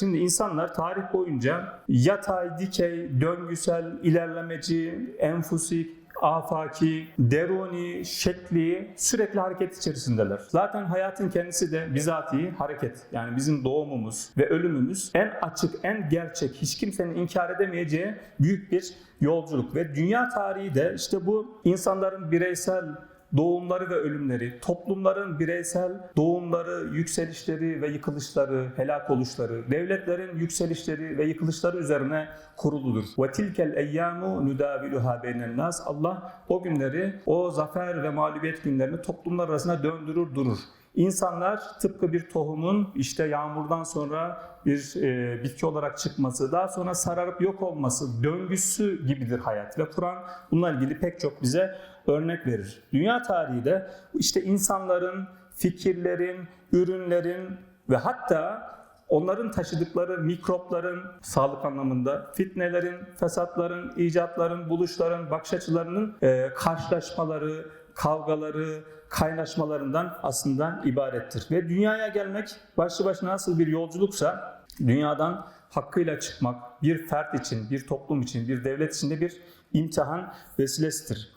Şimdi insanlar tarih boyunca yatay, dikey, döngüsel, ilerlemeci, enfusik, afaki, deruni, şekli sürekli hareket içerisindeler. Zaten hayatın kendisi de bizatihi hareket. Yani bizim doğumumuz ve ölümümüz en açık, en gerçek, hiç kimsenin inkar edemeyeceği büyük bir yolculuk. Ve dünya tarihi de işte bu insanların bireysel doğumları ve ölümleri, toplumların bireysel doğumları, yükselişleri ve yıkılışları, helak oluşları, devletlerin yükselişleri ve yıkılışları üzerine kuruludur. Tilkel eyyamu nudaviluha beynen nas. Allah o günleri, o zafer ve mağlubiyet günlerini toplumlar arasında döndürür durur. İnsanlar tıpkı bir tohumun işte yağmurdan sonra bir e, bitki olarak çıkması, daha sonra sararıp yok olması döngüsü gibidir hayat. Ve Kur'an bununla ilgili pek çok bize örnek verir. Dünya tarihi de işte insanların, fikirlerin, ürünlerin ve hatta onların taşıdıkları mikropların sağlık anlamında fitnelerin, fesatların, icatların, buluşların, bakış açılarının e, karşılaşmaları, kavgaları, kaynaşmalarından aslında ibarettir. Ve dünyaya gelmek başlı başına nasıl bir yolculuksa dünyadan hakkıyla çıkmak bir fert için, bir toplum için, bir devlet için de bir imtihan vesilesidir.